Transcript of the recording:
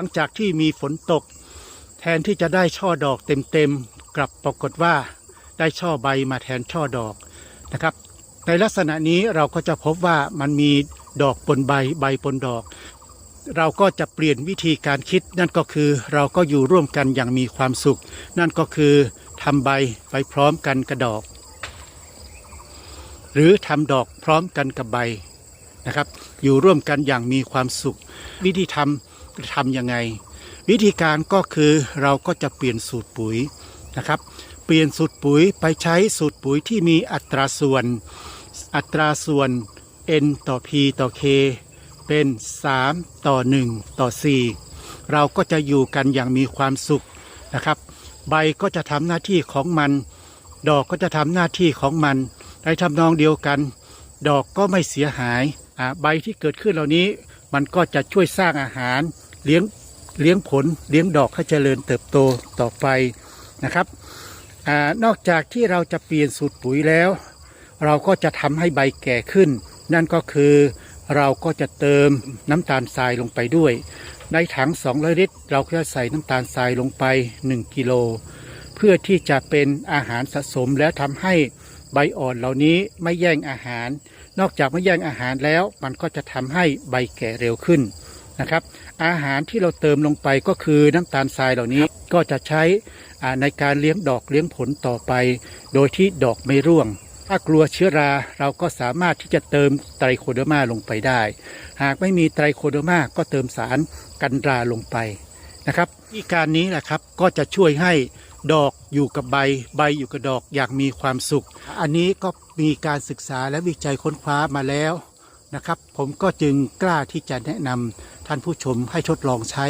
ลังจากที่มีฝนตก แทนที่จะได้ช่อดอกเต็มๆกลับปรากฏว่าได้ช่อใบมาแทนช่อดอกนะครับ ในลักษณะนี้เราก็จะพบว่ามันมีดอกปนใบใบปนดอก เราก็จะเปลี่ยนวิธีการคิด นั่นก็คือเราก็อยู่ร่วมกันอย่างมีความสุข นั่นก็คือทำใบไปพร้อมกันกระดอก หรือทำดอกพร้อมกันกับใบนะครับ อยู่ร่วมกันอย่างมีความสุข วิธีทำ ทำยังไง วิธีการก็คือเราก็จะเปลี่ยนสูตรปุ๋ยนะครับ เปลี่ยนสูตรปุ๋ยไปใช้สูตรปุ๋ยที่มีอัตราส่วน อัตราส่วน n ต่อ p ต่อ k เป็น 3 ต่อ 1 ต่อ 4 เราก็จะอยู่กันอย่างมีความสุขนะครับ ใบก็จะทำหน้าที่ของมัน ดอกก็จะทำหน้าที่ของมันในทำนองเดียวกัน ดอกก็ไม่เสียหายใบที่เกิดขึ้นเหล่านี้มันก็จะช่วยสร้างอาหาร เลี้ยงเลี้ยงผลเลี้ยงดอกให้เจริญเติบโตต่อไปนะครับอนอกจากที่เราจะเปลี่ยนสูตรปุ๋ยแล้ว เราก็จะทำให้ใบแก่ขึ้น นั่นก็คือเราก็จะเติมน้ำตาลทรายลงไปด้วย ในถัง 200 ลิตร เราก็จะใส่น้ำตาลทรายลงไป 1 กิโล เพื่อที่จะเป็นอาหารสะสมและทำให้ใบอ่อนเหล่านี้ไม่แย่งอาหาร นอกจากไม่แย่งอาหารแล้ว มันก็จะทำให้ใบแก่เร็วขึ้น นะครับ อาหารที่เราเติมลงไปก็คือน้ำตาลทรายเหล่านี้ก็จะใช้อ่าในการเลี้ยงดอกเลี้ยงผลต่อไป โดยที่ดอกไม่ร่วง ถ้ากลัวเชื้อราเราก็สามารถที่จะเติมไตรโคเดอร์มาลงไปได้ หากไม่มีไตรโคเดอร์มาก็เติมสารกันราลงไปนะครับวิธีการนี้แหละครับก็จะช่วยให้ดอกอยู่กับใบ ใบอยู่กับดอกอย่างมีความสุข อันนี้ก็มีการศึกษาและวิจัยค้นคว้ามาแล้วนะครับ ผมก็จึงกล้าที่จะแนะนำ ท่านผู้ชมให้ทดลองใช้